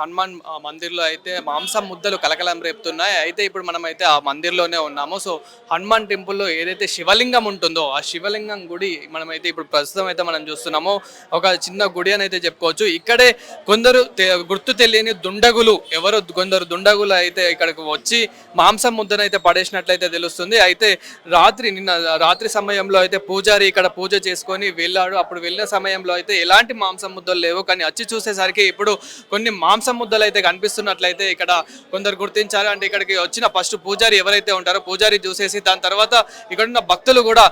హనుమాన్ మందిర్లో అయితే మాంసం ముద్దలు కలకలం రేపుతున్నాయి. అయితే ఇప్పుడు మనం అయితే ఆ మందిర్లోనే ఉన్నాము. సో హనుమాన్ టెంపుల్లో ఏదైతే శివలింగం ఉంటుందో ఆ శివలింగం గుడి మనమైతే ఇప్పుడు ప్రస్తుతం అయితే మనం చూస్తున్నాము. ఒక చిన్న గుడి అని అయితే చెప్పుకోవచ్చు. ఇక్కడే కొందరు గుర్తు తెలియని దుండగులు ఎవరు కొందరు దుండగులు అయితే ఇక్కడికి వచ్చి మాంసం ముద్దను అయితే పడేసినట్లయితే తెలుస్తుంది. అయితే రాత్రి నిన్న రాత్రి సమయంలో అయితే పూజారి ఇక్కడ పూజ చేసుకొని వెళ్ళాడు. అప్పుడు వెళ్ళిన సమయంలో అయితే ఎలాంటి మాంసం ముద్దలు లేవు. కానీ వచ్చి చూసేసరికి ఇప్పుడు కొన్ని మాంసం ముద్దలు అయితే కనిపిస్తున్నట్లయితే ఇక్కడ కొందరు గుర్తించారు. అంటే ఇక్కడికి వచ్చిన ఫస్ట్ పూజారి ఎవరైతే ఉంటారో పూజారి చూసేసి దాని తర్వాత ఇక్కడ ఉన్న భక్తులు కూడా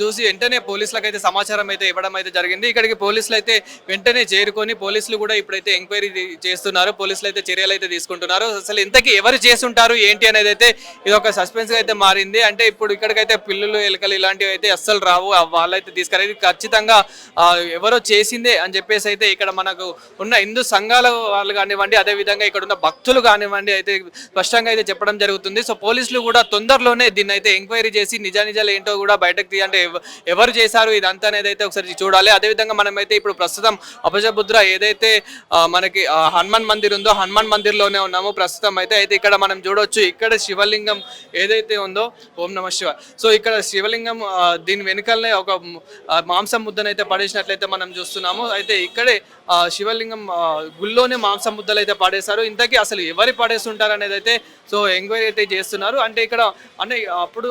చూసి వెంటనే పోలీసులకు అయితే సమాచారం అయితే ఇవ్వడం అయితే జరిగింది. ఇక్కడికి పోలీసులు అయితే వెంటనే చేరుకొని పోలీసులు కూడా ఇప్పుడైతే ఎంక్వైరీ చేస్తున్నారు. పోలీసులు అయితే చర్యలు అయితే తీసుకుంటున్నారు. అసలు ఇంతకీ ఎవరు చేస్తుంటారు ఏంటి అనేది అయితే ఇది ఒక సస్పెన్స్ అయితే మారింది. అంటే ఇప్పుడు ఇక్కడికైతే పిల్లులు ఎలుకలు ఇలాంటివి అయితే అస్సలు రావు. వాళ్ళైతే తీసుకురా ఖచ్చితంగా ఎవరో చేసిందే అని చెప్పేసి అయితే ఇక్కడ మనకు ఉన్న హిందూ సంఘాల వాళ్ళు కానీ కానివ్వండి అదే విధంగా ఇక్కడ ఉన్న భక్తులు కానివ్వండి అయితే స్పష్టంగా అయితే చెప్పడం జరుగుతుంది. సో పోలీసులు కూడా తొందరలోనే దీన్ని అయితే ఎంక్వైరీ చేసి నిజానిజాలు ఏంటో కూడా బయటకు తీయంటే ఎవరు చేశారు ఇదంతా అనేది అయితే ఒకసారి చూడాలి. అదేవిధంగా మనమైతే ఇప్పుడు ప్రస్తుతం అపజబుద్ర ఏదైతే మనకి హనుమాన్ మందిర్ ఉందో హనుమాన్ మందిర్లోనే ఉన్నాము. ప్రస్తుతం అయితే అయితే ఇక్కడ మనం చూడొచ్చు ఇక్కడ శివలింగం ఏదైతే ఉందో ఓం నమ శివ సో ఇక్కడ శివలింగం దీని వెనుకలనే ఒక మాంసం ముద్దనైతే పడేసినట్లయితే మనం చూస్తున్నాము. అయితే ఇక్కడే శివలింగం గుళ్ళోనే మాంసం ముద్దలు అయితే పాడేశారు. ఇంతకీ అసలు ఎవరు పడేస్తుంటారు అనేది అయితే సో ఎంక్వైరీ అయితే చేస్తున్నారు. అంటే ఇక్కడ అంటే అప్పుడు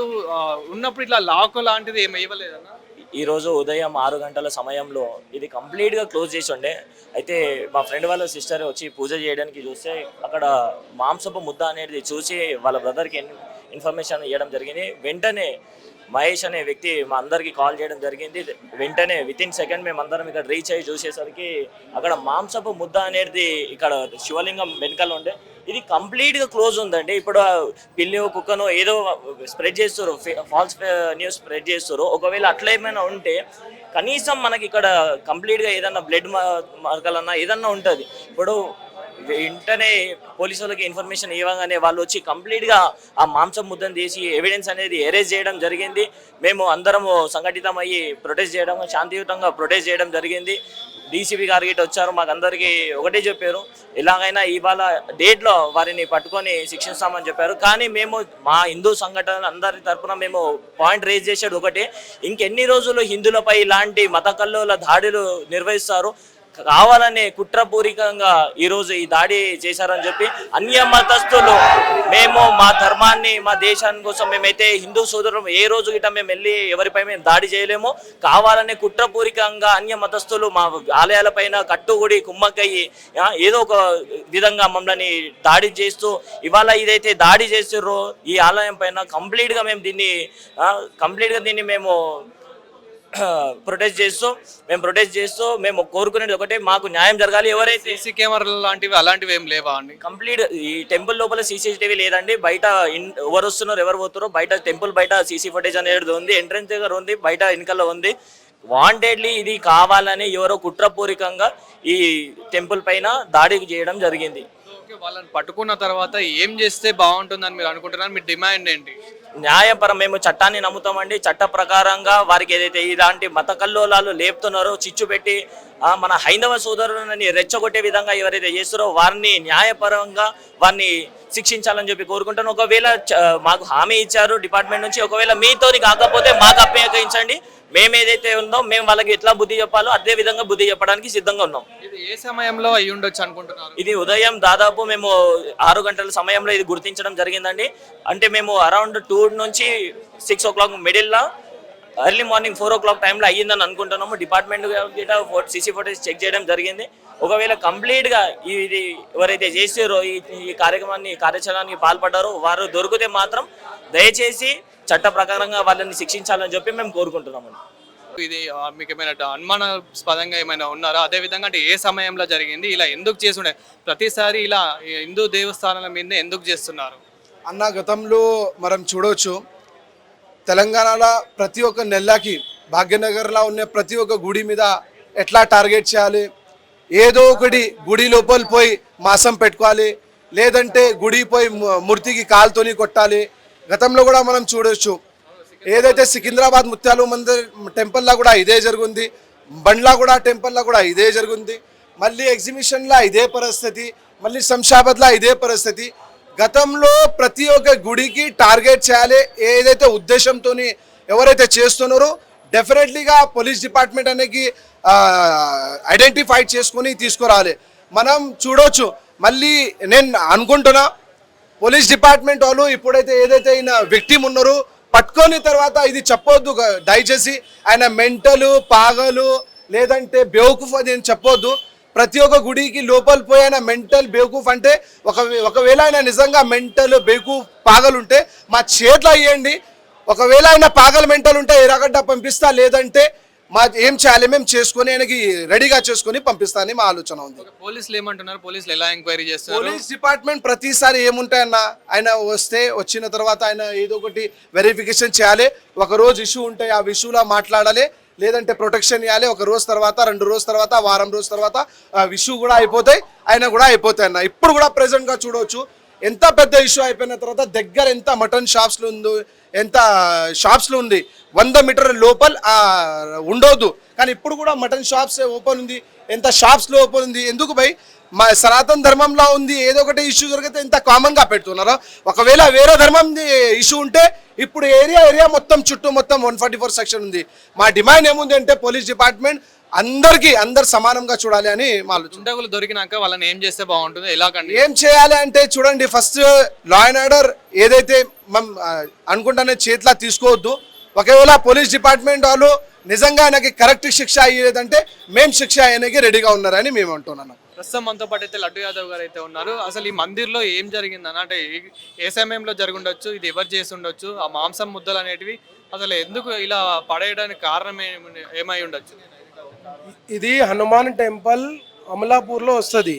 ఉన్నప్పుడు ఇట్లా లాక్ లాంటిది ఏమి ఇవ్వలేదన్నా ఈరోజు ఉదయం ఆరు గంటల సమయంలో ఇది కంప్లీట్గా క్లోజ్ చేసి ఉండే. అయితే మా ఫ్రెండ్ వాళ్ళ సిస్టర్ వచ్చి పూజ చేయడానికి చూస్తే అక్కడ మాంసపు ముద్ద అనేది చూసి వాళ్ళ బ్రదర్కి ఇన్ఫర్మేషన్ ఇవ్వడం జరిగింది. వెంటనే మహేష్ అనే వ్యక్తి మా అందరికి కాల్ చేయడం జరిగింది. వెంటనే విత్ ఇన్ సెకండ్ మేము అందరం ఇక్కడ రీచ్ అయ్యి చూసేసరికి అక్కడ మాంసపు ముద్ద అనేది ఇక్కడ శివలింగం వెనకాల ఉండే. ఇది కంప్లీట్గా క్లోజ్ ఉందండి. ఇప్పుడు పిల్లో కుక్కనో ఏదో స్ప్రెడ్ చేస్తారు ఫాల్స్ న్యూస్ స్ప్రెడ్ చేస్తారు ఒకవేళ అట్లా ఏమైనా ఉంటే కనీసం మనకి ఇక్కడ కంప్లీట్గా ఏదన్నా బ్లడ్ మార్కలన్నా ఏదన్నా ఉంటుంది. ఇప్పుడు వెంటనే పోలీసు వాళ్ళకి ఇన్ఫర్మేషన్ ఇవ్వగానే వాళ్ళు వచ్చి కంప్లీట్గా ఆ మాంసం ముద్దను తీసి ఎవిడెన్స్ అనేది ఎరేజ్ చేయడం జరిగింది. మేము అందరము సంఘటితమయ్యి ప్రొటెస్ట్ చేయడం శాంతియుతంగా ప్రొటెస్ట్ చేయడం జరిగింది. డీసీపీ గారు గిట్ట వచ్చారు మాకు అందరికీ ఒకటే చెప్పారు. ఎలాగైనా ఇవాళ డేట్లో వారిని పట్టుకొని శిక్షిస్తామని చెప్పారు. కానీ మేము మా హిందూ సంఘటన అందరి తరఫున మేము పాయింట్ రేజ్ చేసేది ఒకటే. ఇంకెన్ని రోజులు హిందువులపై ఇలాంటి మత కల్లోల దాడులు నిర్వహిస్తారు కావాలనే కుట్రపూరికంగా ఈరోజు ఈ దాడి చేశారని చెప్పి అన్య మతస్థులు మేము మా ధర్మాన్ని మా దేశాన్ని కోసం మేమైతే హిందూ సోదరులు ఏ రోజు గిట్ట మేము వెళ్ళి ఎవరిపై మేము దాడి చేయలేము. కావాలనే కుట్రపూరికంగా అన్య మతస్థులు మా ఆలయాలపైన కట్టుగుడి కుమ్మక్కయ్యి ఏదో ఒక విధంగా మమ్మల్ని దాడి చేస్తూ ఇవాళ ఇదైతే దాడి చేస్తుర్రో ఈ ఆలయం పైన కంప్లీట్గా మేము దీన్ని కంప్లీట్గా దీన్ని మేము ప్రొటెస్ట్ చేస్తూ మేము ప్రొటెస్ట్ చేస్తూ మేము కోరుకునేది ఒకటే మాకు న్యాయం జరగాలి ఎవరైతే సీసీ కెమెరాలు లాంటివి అలాంటివి ఏం లేవా అండి? కంప్లీట్ ఈ టెంపుల్ లోపల సీసీటీవీ లేదండి. బయట ఎవరు వస్తున్నారు ఎవరు పోతారో బయట టెంపుల్ బయట సీసీ ఫుటేజ్ అనేది ఉంది ఎంట్రన్స్ దగ్గర ఉంది బయట వెనకాల ఉంది. వాంటెడ్లీ ఇది కావాలని ఎవరో కుట్రపూరికంగా ఈ టెంపుల్ పైన దాడి చేయడం జరిగింది. ఓకే వాళ్ళని పట్టుకున్న తర్వాత ఏం చేస్తే బాగుంటుందని మీరు అనుకుంటున్నారు? మీ డిమాండ్ ఏంటి? న్యాయపరం మేము చట్టాన్ని నమ్ముతామండి. చట్ట ప్రకారంగా వారికి ఏదైతే ఇలాంటి మత కల్లోలాలు లేపుతున్నారో చిచ్చు పెట్టి మన హైందవ సోదరులని రెచ్చగొట్టే విధంగా ఎవరైతే చేస్తారో వారిని న్యాయపరంగా వారిని శిక్షించాలని చెప్పి కోరుకుంటాను. ఒకవేళ మాకు హామీ ఇచ్చారు డిపార్ట్మెంట్ నుంచి ఒకవేళ మీతోని కాకపోతే మాకు అప్పగించండి మేము ఏదైతే ఉందో మేము వాళ్ళకి ఎట్లా బుద్ధి చెప్పాలో అదే విధంగా బుద్ధి చెప్పడానికి సిద్ధంగా ఉన్నాం. ఇది ఏ సమయంలో అయి ఉండొచ్చు అనుకుంటున్నారు? ఇది ఉదయం దాదాపు మేము ఆరు గంటల సమయంలో ఇది గుర్తించడం జరిగిందండి. అంటే మేము అరౌండ్ టూ నుంచి సిక్స్ ఓ క్లాక్ మిడిల్లో early morning four o'clock టైంలో అయ్యిందని అనుకుంటున్నాము. డిపార్ట్మెంట్ సీసీ ఫోటేజ్ చెక్ చేయడం జరిగింది. ఒకవేళ కంప్లీట్గా ఇది ఎవరైతే చేసారో ఈ ఈ కార్యక్రమాన్ని కార్యాచరణకి పాల్పడ్డారో వారు దొరికితే మాత్రం దయచేసి చట్ట ప్రకారంగా వాళ్ళని శిక్షించాలని చెప్పి మేము కోరుకుంటున్నామండి. ఇది మీకు ఏమైనా అనుమానాస్పదంగా ఏమైనా ఉన్నారా? అదే విధంగా అంటే ఏ సమయంలో జరిగింది? ఇలా ఎందుకు చేసుండే? ప్రతిసారి ఇలా హిందూ దేవస్థానాల మీద ఎందుకు చేస్తున్నారు? అన్న గతంలో మనం చూడవచ్చు తెలంగాణలో ప్రతి ఒక్క నెలకి భాగ్యనగర్లో ఉన్న ప్రతి ఒక్క గుడి మీద ఎట్లా టార్గెట్ చేయాలి? ఏదో ఒకటి గుడి లోపల పోయి మాసం పెట్టుకోవాలి లేదంటే గుడి పోయి మూర్తికి కాలుతోని కొట్టాలి గతంలో కూడా మనం చూడవచ్చు ఏదైతే సికింద్రాబాద్ ముత్యాలు మందిర్ టెంపుల్లో కూడా ఇదే జరుగుంది బండ్లా కూడా టెంపుల్లో కూడా ఇదే జరుగుంది. మళ్ళీ ఎగ్జిబిషన్లో ఇదే పరిస్థితి మళ్ళీ శంషాబాద్లో ఇదే పరిస్థితి. గతంలో ప్రతి ఒక్క గుడికి టార్గెట్ చేయాలి ఏదైతే ఉద్దేశంతో ఎవరైతే చేస్తున్నారో డెఫినెట్లీగా పోలీస్ డిపార్ట్మెంట్ అనేది ఐడెంటిఫై చేసుకొని తీసుకురావాలి మనం చూడవచ్చు మళ్ళీ నేను అనుకుంటున్నా పోలీస్ డిపార్ట్మెంట్ వాళ్ళు ఇప్పుడైతే ఏదైతే ఆయన విక్టిమ్ ఉన్నారో పట్టుకొని తర్వాత ఇది చెప్పొద్దు దయచేసి. ఆయన మెంటలు పాగలు లేదంటే బేవకూఫ్ అది చెప్పొద్దు. ప్రతి ఒక్క గుడికి లోపల పోయి ఆయన మెంటల్ బేవకూఫ్ అంటే ఒక ఒకవేళ ఆయన నిజంగా మెంటల్ బేవకూఫ్ పాగలు ఉంటే మా చేతిలో అయ్యండి ఒకవేళ ఆయన పాగల మెంటల్ ఉంటే ఎరగడ్డ పంపిస్తా లేదంటే మా ఏం చేయాలి మేము చేసుకొని ఆయనకి రెడీగా చేసుకొని పంపిస్తా అని మా ఆలోచన ఉంది. పోలీసులు ఏమంటున్నారు? పోలీసులు ఎలా ఎంక్వైరీ చేస్తున్నారు పోలీస్ డిపార్ట్మెంట్ ప్రతిసారి ఏముంటాయన్న ఆయన వస్తే వచ్చిన తర్వాత ఆయన ఏదో ఒకటి వెరిఫికేషన్ చేయాలి. ఒక రోజు ఇష్యూ ఉంటాయి ఆ ఇష్యూలో మాట్లాడాలి. లేదంటే ప్రొటెక్షన్ ఇవ్వాలి. ఒక రోజు తర్వాత రెండు రోజు తర్వాత వారం రోజు తర్వాత ఇష్యూ కూడా అయిపోతాయి. ఆయన కూడా అయిపోతాయి అన్న ఇప్పుడు కూడా present గా చూడవచ్చు. ఎంత పెద్ద ఇష్యూ అయిపోయిన తర్వాత దగ్గర ఎంత మటన్ షాప్స్లో ఉందో ఎంత షాప్స్లో ఉంది వంద మీటర్ లోపల ఆ, ఉండొద్దు. కానీ ఇప్పుడు కూడా మటన్ షాప్స్ ఓపెన్ ఉంది ఎంత షాప్స్లో ఓపెన్ ఉంది ఎందుకు భయ్? మా సనాతన ధర్మంలో ఉంది ఏదో ఒకటి ఇష్యూ జరిగితే ఎంత కామన్గా పెడుతున్నారు? ఒకవేళ వేరే ధర్మం ఇష్యూ ఉంటే ఇప్పుడు ఏరియా ఏరియా మొత్తం చుట్టూ మొత్తం వన్ ఫార్టీ ఫోర్ సెక్షన్ ఉంది. మా డిమాండ్ ఏముంది అంటే పోలీస్ డిపార్ట్మెంట్ అందరికీ అందరు సమానంగా చూడాలి అని ఆలోచన. దుండగులు దొరికినాక వాళ్ళని ఏం చేస్తే బాగుంటుంది? ఎలా ఏం చేయాలి అంటే చూడండి ఫస్ట్ లా అండ్ ఆర్డర్ ఏదైతే మనం అనుకుంటానే చేతిలో తీసుకోవద్దు. ఒకవేళ పోలీస్ డిపార్ట్మెంట్ వాళ్ళు నిజంగా ఆయనకి కరెక్ట్ శిక్ష అయ్యేదంటే మేము శిక్ష అయ్యడానికి రెడీగా ఉన్నారని మేము అంటున్నాను ప్రస్తుతం మనతో పాటు అయితే లడ్డు యాదవ్ గారు అయితే ఉన్నారు. అసలు ఈ మందిర్లో ఏం జరిగిందని అంటే ఏ- సమయంలో జరిగి ఉండొచ్చు ఇది ఎవరు చేసి ఉండొచ్చు ఆ మాంసం ముద్దలు అనేటివి అసలు ఎందుకు ఇలా పడేయడానికి కారణం ఏమై ఉండొచ్చు? ఇది హనుమాన్ టెంపుల్ అమలాపూర్లో వస్తుంది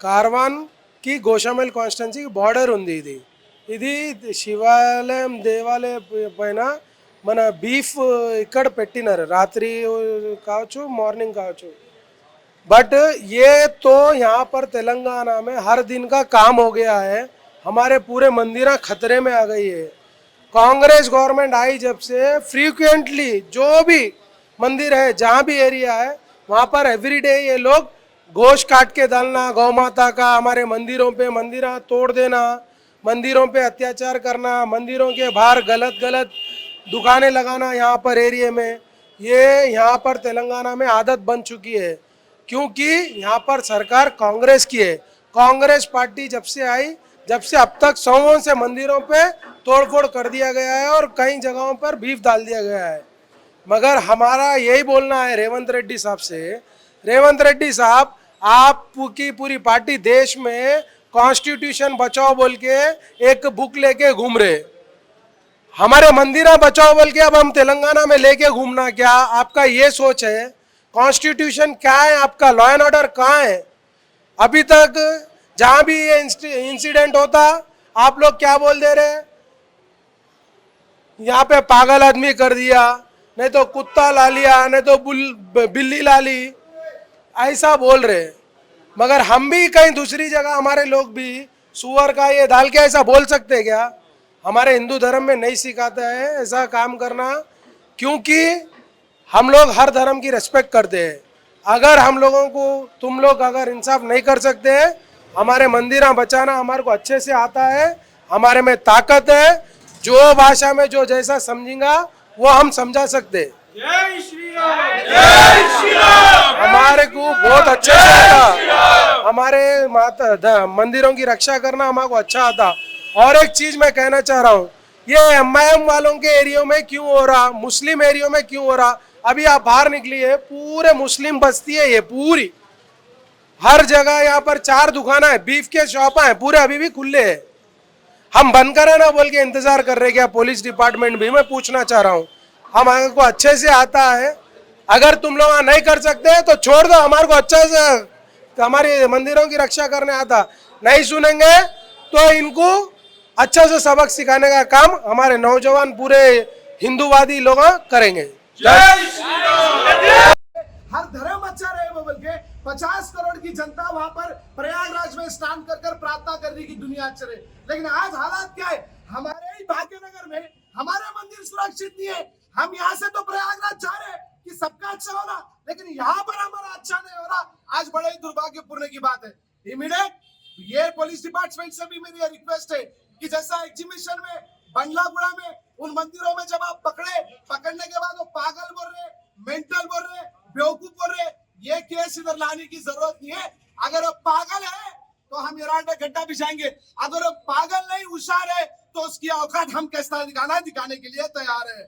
కార్వాన్కి గోషామెల్ కాన్స్టెన్సీ బార్డర్ ఉంది ఇది ఇది శివాలయం దేవాలయ పైన మన బీఫ్ ఇక్కడ పెట్టినారు రాత్రి కావచ్చు మార్నింగ్ కావచ్చు बट ये तो यहाँ पर तेलंगाना में हर दिन का काम हो गया है हमारे पूरे मंदिरा खतरे में आ गई है कांग्रेस गवर्नमेंट आई जब से फ्रीक्वेंटली जो भी मंदिर है, जहाँ भी एरिया है, वहाँ पर एवरीडे ये लोग गोश्त काट के डालना, गौ माता का हमारे मंदिरों पे मंदिरा तोड़ देना, मंदिरों पे अत्याचार करना, मंदिरों के बाहर गलत गलत दुकानें लगाना यहाँ पर एरिए में, ये यहाँ पर तेलंगाना में आदत बन चुकी है। क्योंकि यहाँ पर सरकार कांग्रेस की है। कांग्रेस पार्टी जब से आई, जब से अब तक सौों से मंदिरों पे तोड़फोड़ कर दिया गया है और कई जगहों पर बीफ डाल दिया गया है। मगर हमारा यही बोलना है रेवंत रेड्डी साहब से। रेवंत रेड्डी साहब, आपकी पूरी पार्टी देश में कॉन्स्टिट्यूशन बचाओ बोल के एक बुक लेके घूम रहे। हमारे मंदिरा बचाओ बोल के अब हम तेलंगाना में लेके घूमना क्या? आपका ये सोच है। कॉन्स्टिट्यूशन क्या है आपका? लॉ एंड ऑर्डर कहाँ है? अभी तक जहाँ भी ये इंसिडेंट होता, आप लोग क्या बोल दे रहे? यहाँ पे पागल आदमी कर दिया। नहीं तो कुत्ता ला लिया, नहीं तो बुल बिल्ली ला ली। ऐसा बोल रहे। मगर हम भी कहीं दूसरी जगह, हमारे लोग भी, सुअर का ये डाल के ऐसा बोल सकते हैं क्या? हमारे हिंदू धर्म में नहीं सिखाता है ऐसा काम करना, क्योंकि हम लोग हर धर्म की रिस्पेक्ट करते हैं। अगर हम लोगों को, तुम लोग अगर इंसाफ नहीं कर सकते, हमारे मंदिर बचाना हमारे को अच्छे से आता है, हमारे में ताकत है, जो भाषा में जो जैसा समझेगा वो हम समझा सकते। हमारे को बहुत अच्छा आता। हमारे माता मंदिरों की रक्षा करना हमारे को अच्छा आता। और एक चीज़ मैं कहना चाह रहा हूँ ये एम आई एम वालों के एरियो में क्यों हो रहा? मुस्लिम एरियो में क्यों हो रहा? अभी आप बाहर निकली है पूरे मुस्लिम बस्ती है ये पूरी। हर जगह यहाँ पर चार दुकाना है बीफ के शॉप है पूरे अभी भी खुले हैं। हम बंद करें ना बोल के इंतज़ार कर रहे क्या पुलिस डिपार्टमेंट भी मैं पूछना चाह रहा हूँ। हमारे को अच्छे से आता है। अगर तुम लोग नहीं कर सकते तो छोड़ दो हमारे को अच्छे से हमारे मंदिरों की रक्षा करने आता। नहीं सुनेंगे तो इनको अच्छे से सबक सिखाने का काम हमारे नौजवान पूरे हिंदूवादी लोग करेंगे। हर धर्म अच्छा रहे बोल के। पचास करोड़ की जनता वहाँ पर प्रयागराज में स्नान कर कर प्रार्थना कर रही की दुनिया रहे लेकिन आज हालात क्या है? हमारे ही भाग्यनगर में हमारे मंदिर सुरक्षित नहीं है। हम यहाँ से तो प्रयागराज जा रहे हैं कि सबका अच्छा हो रहा। लेकिन यहाँ पर हमारा अच्छा नहीं हो रहा। आज बड़े ही दुर्भाग्यपूर्ण की बात है। इमीडिएट ये पुलिस डिपार्टमेंट से भी मेरी रिक्वेस्ट है कि जैसा एग्जीबिशन में बंडलागुड़ा में, उन मंदिरों में जब आप पकड़े, पकड़ने के बाद वो पागल बोल रहे मेंटल बोल रहे, बेवकूफ़ बोल रहे ये केस इधर लाने की ज़रूरत नहीं है। अगर वो पागल है तो हम ईरान में गड्ढा बिछाएँगे। अगर वो पागल नहीं हुशार है तो उसकी औकात हम कैसा दिखाना दिखाने के लिए तैयार है।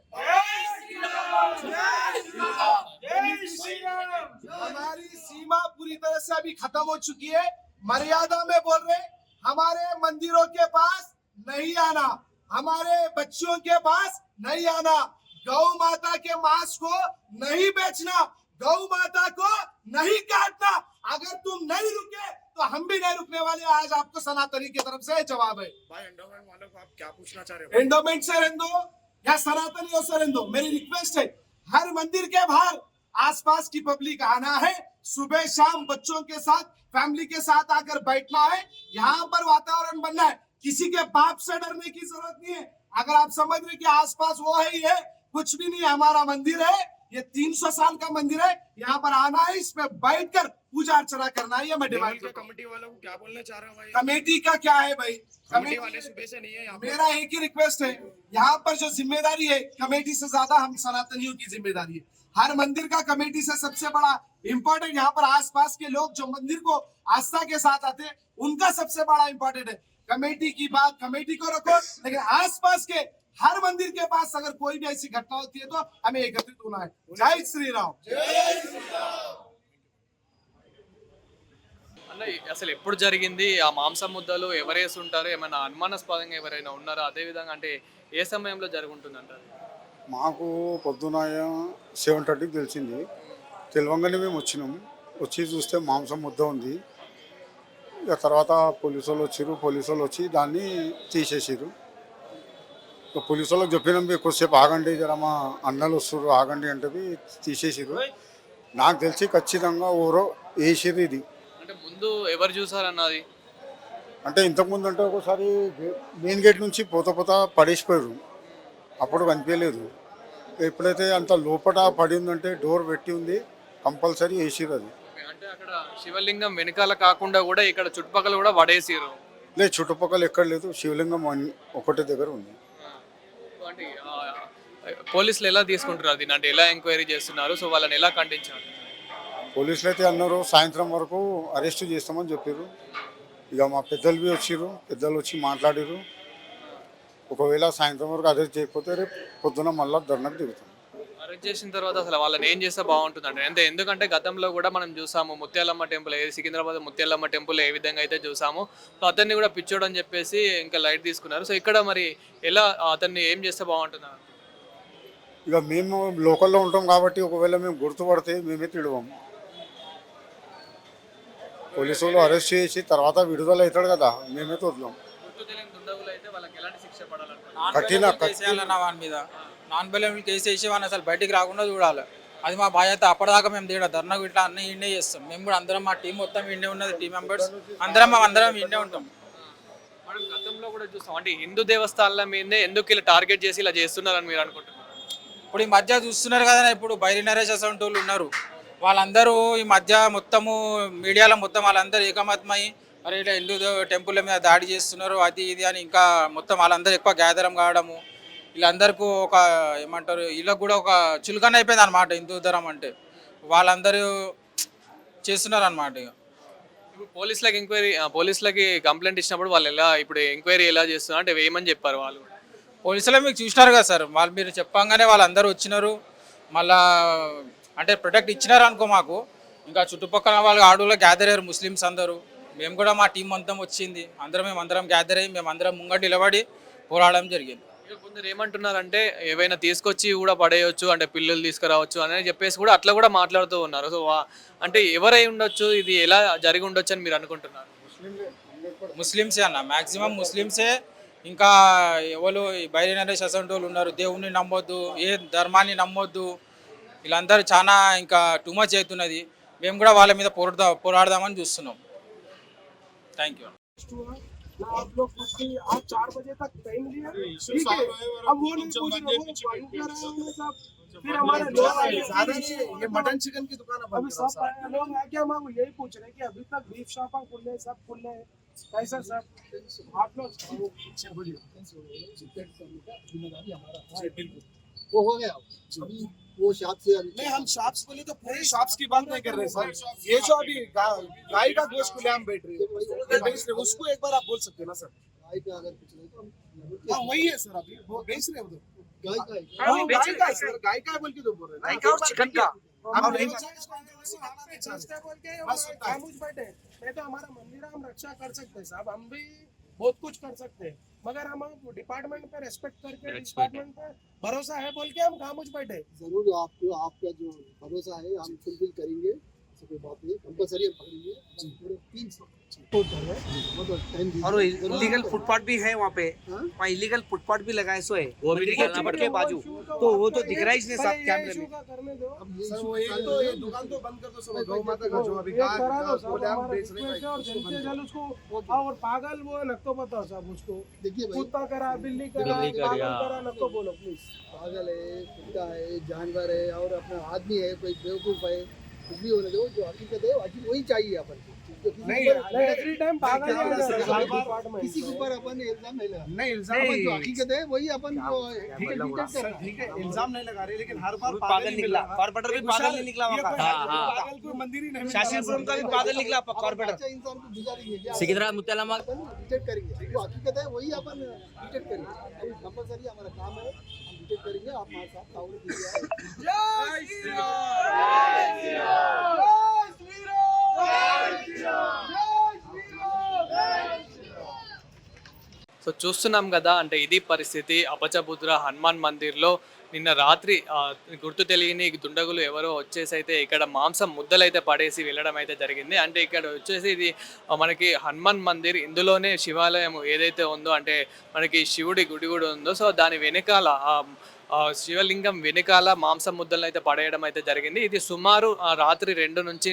हमारी सीमा पूरी तरह से अभी खत्म हो चुकी है। मर्यादा में बोल रहे हमारे मंदिरों के पास नहीं आना, हमारे बच्चों के पास नहीं आना, गौ माता के मांस को नहीं बेचना गौ माता को नहीं काटना। अगर तुम नहीं रुके तो हम भी नहीं रुकने वाले। आज आपको सनातनी की तरफ़ से जवाब है। भाई एंडोमेंट वालों को आप क्या पूछना चाह रहे हो? एंडोमेंट से रहने दो या सनातनियों से रहने दो मेरी रिक्वेस्ट है हर मंदिर के बाहर आसपास की पब्लिक आना है। सुबह शाम बच्चों के साथ फैमिली के साथ आकर बैठना है। यहाँ पर वातावरण बनना है। किसी के बाप से डरने की ज़रूरत नहीं है। अगर आप समझ रहे कि आसपास वो है ही है कुछ भी नहीं हमारा मंदिर है। ये 300 साल का मंदिर है यहाँ पर आना है इसमें बैठकर पूजा अर्चना करना है ये मैं डिमांड कमेटी वालों को क्या बोलना चाह रहे हो भाई? कमेटी का क्या है भाई? कमेटी वाले सुबह से नहीं है मेरा एक ही रिक्वेस्ट है यहाँ पर जो ज़िम्मेदारी है कमेटी से ज़्यादा हम सनातनियों की ज़िम्मेदारी है। हर मंदिर का कमेटी से सबसे बड़ा इम्पोर्टेंट यहाँ पर आसपास के लोग जो मंदिर को आस्था के साथ आते हैं उनका सबसे बड़ा इम्पोर्टेंट है। कमेटी की बात कमेटी को रखो लेकिन आसपास के हर मंदिर के पास अगर कोई भी ऐसी घटना होती है तो हमें एकत्रित होना है जय श्री राम అన్న అసలు ఎప్పుడు జరిగింది ఆ మాంసం ముద్దలు ఎవరేసి ఉంటారు ఏమైనా అనుమానాస్పదంగా ఎవరైనా ఉన్నారా అదే విధంగా అంటే ఏ సమయంలో జరుగుంటుంది అంటారు మాకు పొద్దున సెవెన్ థర్టీకి తెలిసింది తెలియంగానే మేము వచ్చినాం వచ్చి చూస్తే మాంసం ముద్ద ఉంది ఇక తర్వాత పోలీసు వాళ్ళు వచ్చారు పోలీసు వాళ్ళు వచ్చి దాన్ని తీసేసారు ఇక పోలీసు వాళ్ళకి చెప్పినాం "మీరు కొద్దిసేపు ఆగండి జర మా అన్నలు వస్తారు ఆగండి అంటే తీసేసారు నాకు తెలిసి ఖచ్చితంగా ఎవరో వేసారు ఇది. అంటే ముందు ఎవరు చూసారన్నది? అంటే ఇంతకుముందు అంటే ఒకసారి మెయిన్ గేట్ నుంచి పోత పోత పడేసిపోయారు అప్పుడు కనిపించలేదు. ఎప్పుడైతే అంత లోపల పడి ఉందంటే డోర్ పెట్టి ఉంది కంపల్సరీ వేసిరు అది. అంటే అక్కడ శివలింగం వెనకాల కాకుండా కూడా ఇక్కడ చుట్టుపక్కల కూడా పడేసిరు లేదు చుట్టుపక్కల ఎక్కడ లేదు. శివలింగం ఒకటే దగ్గర ఉంది. అంటే పోలీసులు ఎలా తీసుకుంటున్నారు దీన్ని అంటే ఎలా ఎంక్వైరీ చేస్తున్నారు? సో వాళ్ళని ఎలా ఖండించారు పోలీసులు అయితే అన్నారు సాయంత్రం వరకు అరెస్ట్ చేస్తామని చెప్పారు ఇక మా పెద్దలు బి వచ్చిర్రు పెద్దలు వచ్చి మాట్లాడారు ఒకవేళ సాయంత్రం వరకు అరెస్ట్ చేయకపోతే రేపు పొద్దున మళ్ళీ ధర్నాకు దిగుతాం. అరెస్ట్ చేసిన తర్వాత అసలు వాళ్ళని ఏం చేస్తే బాగుంటుంది అంటే అంటే ఎందుకంటే గతంలో కూడా మనం చూసాము ముత్యాలమ్మ టెంపుల్ ఏది సికింద్రాబాద్ ముత్యాలమ్మ టెంపుల్ ఏ విధంగా అయితే చూసాము సో అతన్ని కూడా పిచ్చోడు అని చెప్పేసి ఇంకా లైట్ తీసుకున్నారు. సో ఇక్కడ మరి ఎలా అతన్ని ఏం చేస్తే బాగుంటుంది ఇక మేము లోకల్లో ఉంటాం కాబట్టి ఒకవేళ మేము గుర్తుపడితే మేమే తిడవాము పోలీసు వాళ్ళు అరెస్ట్ చేసి తర్వాత విడుదల అవుతాడు కదా మేమే పడాలనుకుంటున్నారు నాన్ కఠిన- నాన్ బెయిలబుల్ కేసు వేసి అసలు బయటికి రాకుండా చూడాలి. అది మా బాధ్యత. అప్పటిదాకా మేము తీయడం. ధర్నా ఇట్లా అన్ని ఇండే చేస్తాం. మేము కూడా అందరం మా టీం మొత్తం ఇండే ఉన్నది టీం మెంబర్స్. అందరం మేము అందరం ఇండే ఉంటాం. మనం గతంలో కూడా చూస్తాం. అంటే హిందూ దేవస్థానాల మీదే ఎందుకు ఇలా టార్గెట్ చేసి ఇలా చేస్తున్నారని మీరు అనుకుంటున్నారు? ఇప్పుడు ఈ మధ్య చూస్తున్నారు కదా ఇప్పుడు బైరి నరేష్ అసంటి వాళ్ళు ఉన్నారు. వాళ్ళందరూ ఈ మధ్య మొత్తము మీడియాలో మొత్తం వాళ్ళందరూ ఏకమతమై మరి ఇట్లా హిందూ టెంపుల్ మీద దాడి చేస్తున్నారు అది ఇది అని ఇంకా మొత్తం వాళ్ళందరూ ఎక్కువ గ్యాదరం కావడము వీళ్ళందరికీ ఒక ఏమంటారు వీళ్ళకి కూడా ఒక చులకన అయిపోయింది అనమాట హిందూ ధరం అంటే. వాళ్ళందరూ చేస్తున్నారు అనమాట ఇక. ఇప్పుడు పోలీసులకు ఎంక్వైరీ పోలీసులకి కంప్లైంట్ ఇచ్చినప్పుడు వాళ్ళు ఎలా ఇప్పుడు ఎంక్వైరీ ఎలా చేస్తున్నారు? అంటే వేయమని చెప్పారు వాళ్ళు. పోలీసులే మీకు చూసినారు కదా సార్. వాళ్ళు మీరు చెప్పంగానే వాళ్ళందరూ వచ్చినారు. మళ్ళా అంటే ప్రొటెక్ట్ ఇచ్చినారు అనుకో మాకు. ఇంకా చుట్టుపక్కల వాళ్ళు ఆడవాళ్ళు గ్యాదర్ అయ్యారు ముస్లిమ్స్ అందరూ. మేము కూడా మా టీం మొత్తం వచ్చింది. అందరం మేము అందరం గ్యాదర్ అయ్యి మేము అందరం ముంగట నిలబడి పోరాడడం జరిగింది. కొందరు ఏమంటున్నారంటే ఏవైనా తీసుకొచ్చి కూడా పడేయొచ్చు అంటే పిల్లలు తీసుకురావచ్చు అని చెప్పేసి కూడా అట్లా కూడా మాట్లాడుతూ ఉన్నారు. సో అంటే ఎవరై ఉండొచ్చు? ఇది ఎలా జరిగి ఉండొచ్చు అని మీరు అనుకుంటున్నారు? ముస్లిమ్సే అన్న. మ్యాక్సిమం ముస్లిమ్సే ఇంకా ఎవరు బైరి నరేష్ అసంటి వాళ్ళు ఉన్నారు. దేవుణ్ణి నమ్మొద్దు ఏ ధర్మాన్ని నమ్మొద్దు. వీళ్ళందరూ చాలా ఇంకా టూ మచ్ అవుతున్నది. మేము కూడా వాళ్ళ మీద పోరాడదా పోరాడదామని చూస్తున్నాం. థ్యాంక్ యూ आप लोग कुछ भी आज चार बजे तक टाइम लिया। ठीक है? अब वो नहीं पूछ रहे वो ज्वाइन कर रहे हैं सब। फिर हमारे लोग आए ज़्यादा नहीं ये मटन चिकन की दुकान है अभी सब आए। लोग आके हम यही पूछ रहे हैं कि अभी तक बीफ शॉप खुले सब खुले कैसा सर आप लोग वो हो गया। अभी वो शॉप से नहीं हम शॉप्स बोले तो पूरे शॉप्स की बात नहीं कर रहे सर। ये जो अभी गाय का गोश्त खुलेआम बैठ रही है। ये बेच रहे हैं, उसको एक बार आप बोल सकते हैं ना सर। गाय का अगर कुछ नहीं तो हम हाँ वही है सर अभी। वो बेच रहे हैं उधर। गाय का है। हाँ, गाय का है सर। गाय का बोल के तो बोल रहे हैं। गाय का और चिकन का। हम नहीं बोल के। है। बैठे नहीं तो हमारा मंदिर हम रक्षा कर सकते हैं साहब। हम भी बहुत कुछ कर सकते हैं। मगर हम डिपार्टमेंट पे रेस्पेक्ट करके डिपार्टमेंट पे भरोसा है बोल के हम खामोश बैठे। ज़रूर आपको आपका जो भरोसा है हम फुलफिल करेंगे। मतलब और इलीगल फुटपाथ भी है वहाँ पे। हाँ? वहाँ इलीगल फुटपाथ भी लगाए सो है। वो भी निकालना पड़ता है। बाजू। तो वो तो, तो दिख रहा है इसने साथ कैमरे में। तो- और पागल वो न पता कुत्ता करा बिल्ली करा करा बोलो प्लीज़ पागल है कुत्ता है जानवर है और अपना आदमी है कोई बेवकूफ़ है। बिजली होना चाहिए जो हकीकत है हकीकत वही चाहिए अपन को। किसी के ऊपर अपन इल्ज़ाम नहीं लगा नहीं इल्ज़ाम जो इल्ज़ाम नहीं लगा रहे लेकिन हर बार पागल निकला पागल नहीं निकला पागल कोई मंदिर ही को सिकंदराबाद मुत्यालमा हम डिटेक्ट करेंगे आप हमारे साथ ताउल दीजिए సో చూస్తున్నాం కదా అంటే ఇది పరిస్థితి అపచబుద్ర హనుమాన్ మందిర్లో నిన్న రాత్రి గుర్తు తెలియని దుండగులు ఎవరో వచ్చేసి అయితే ఇక్కడ మాంసం ముద్దలైతే పడేసి వెళ్ళడం అయితే జరిగింది. అంటే ఇక్కడ వచ్చేసి ఇది మనకి హనుమాన్ మందిర్ ఇందులోనే శివాలయం ఏదైతే ఉందో అంటే మనకి శివుడి గుడి కూడా ఉందో సో దాని వెనకాల శివలింగం వెనకాల మాంసం ముద్దలను అయితే పడేయడం అయితే జరిగింది. ఇది సుమారు రాత్రి రెండు నుంచి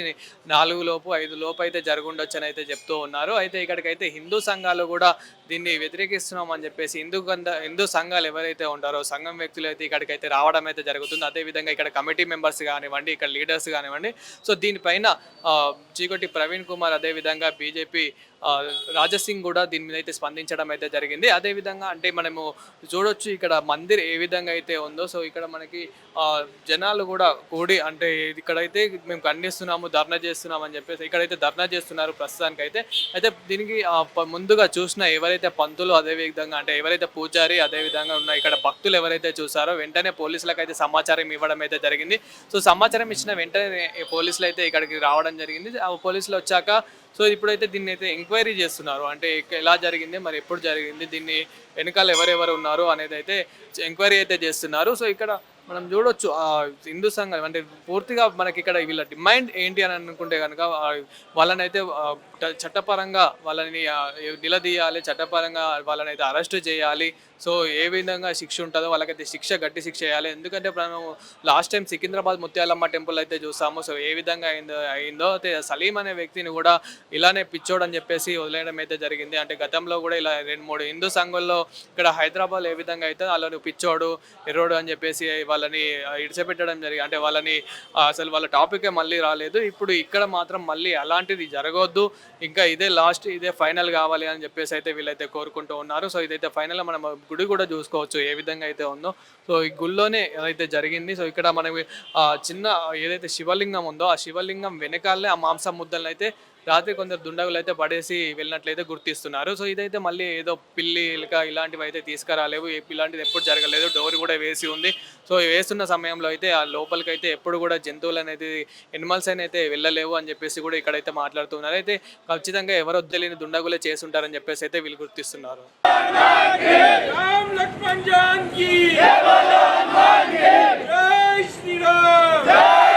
నాలుగు లోపు ఐదు లోపు అయితే జరుగుండొచ్చు అని అయితే చెప్తూ ఉన్నారు. అయితే ఇక్కడికైతే హిందూ సంఘాలు కూడా దీన్ని వ్యతిరేకిస్తున్నాం అని చెప్పేసి హిందూ గంధ హిందూ సంఘాలు ఎవరైతే ఉంటారో సంఘం వ్యక్తులు అయితే ఇక్కడికైతే రావడం అయితే జరుగుతుంది. అదేవిధంగా ఇక్కడ కమిటీ మెంబర్స్ కానివ్వండి ఇక్కడ లీడర్స్ కానివ్వండి. సో దీనిపైన చీకొట్టి ప్రవీణ్ కుమార్ అదేవిధంగా బీజేపీ రాజసింగ్ కూడా దీని మీద అయితే స్పందించడం అయితే జరిగింది. అదేవిధంగా అంటే మనము చూడొచ్చు ఇక్కడ మందిర్ ఏ విధంగా అయితే ఉందో. సో ఇక్కడ మనకి జనాలు కూడా కూడి అంటే ఇక్కడైతే మేము ఖండిస్తున్నాము ధర్నా చేస్తున్నాం అని చెప్పేసి ఇక్కడైతే ధర్నా చేస్తున్నారు ప్రస్తుతానికి అయితే అయితే దీనికి ముందుగా చూసిన ఎవరైతే పంతులు అదేవిధంగా అంటే ఎవరైతే పూజారి అదే విధంగా ఉన్న ఇక్కడ భక్తులు ఎవరైతే చూసారో వెంటనే పోలీసులకు అయితే సమాచారం ఇవ్వడం అయితే జరిగింది. సో సమాచారం ఇచ్చిన వెంటనే పోలీసులు అయితే ఇక్కడికి రావడం జరిగింది. ఆ పోలీసులు వచ్చాక సో ఇప్పుడైతే దీన్ని అయితే ఎంక్వైరీ చేస్తున్నారు. అంటే ఎలా జరిగింది మరి ఎప్పుడు జరిగింది దీన్ని వెనకాల ఎవరెవరు ఉన్నారు అనేది అయితే ఎంక్వైరీ అయితే చేస్తున్నారు. సో ఇక్కడ మనం చూడొచ్చు హిందూ సంఘం అంటే పూర్తిగా మనకి ఇక్కడ వీళ్ళ డిమాండ్ ఏంటి అని అనుకుంటే కనుక వాళ్ళని అయితే చట్టపరంగా వాళ్ళని నిలదీయాలి చట్టపరంగా వాళ్ళని అయితే అరెస్ట్ చేయాలి. సో ఏ విధంగా శిక్ష ఉంటుందో వాళ్ళకైతే శిక్ష గట్టి శిక్ష చేయాలి. ఎందుకంటే మనం last time Secunderabad Mutyalamma temple అయితే చూసాము. సో ఏ విధంగా అయిందో అయిందో అయితే సలీం అనే వ్యక్తిని కూడా ఇలానే పిచ్చోడు అని చెప్పేసి వదిలేయడం అయితే జరిగింది. అంటే గతంలో కూడా ఇలా రెండు మూడు హిందూ సంఘంలో ఇక్కడ హైదరాబాద్ ఏ విధంగా అయితే అలానే పిచ్చోడు ఎర్రోడు అని చెప్పేసి వాళ్ళని ఇడిచిపెట్టడం జరిగింది అంటే వాళ్ళని అసలు వాళ్ళ టాపికే మళ్ళీ రాలేదు. ఇప్పుడు ఇక్కడ మాత్రం మళ్ళీ అలాంటిది జరగవద్దు ఇంకా ఇదే లాస్ట్ ఇదే ఫైనల్ కావాలి అని చెప్పేసి అయితే వీళ్ళైతే కోరుకుంటూ ఉన్నారు. సో ఇదైతే ఫైనల్ మనం గుడి కూడా చూసుకోవచ్చు ఏ విధంగా అయితే ఉందో. సో ఈ గుళ్ళోనే ఏదైతే జరిగింది. సో ఇక్కడ మనకి చిన్న ఏదైతే శివలింగం ఉందో ఆ శివలింగం వెనకాలనే ఆ మాంసం ముద్దలను అయితే రాత్రి కొందరు దుండగులు అయితే పడేసి వెళ్ళినట్లయితే గుర్తిస్తున్నారు. సో ఇదైతే మళ్ళీ ఏదో పిల్లి ఇలక ఇలాంటివి అయితే తీసుకురాలేవు. ఇలాంటిది ఎప్పుడు జరగలేదు. డోర్ కూడా వేసి ఉంది. సో వేస్తున్న సమయంలో అయితే ఆ లోపలికి అయితే ఎప్పుడు కూడా జంతువులు అనేది ఎనిమల్స్ అని అయితే వెళ్ళలేవు అని చెప్పేసి కూడా ఇక్కడైతే మాట్లాడుతున్నారు. అయితే ఖచ్చితంగా ఎవరో తెలియని దుండగులే చేసి ఉంటారని చెప్పేసి అయితే వీళ్ళు గుర్తిస్తున్నారు. శ్రీరామ్!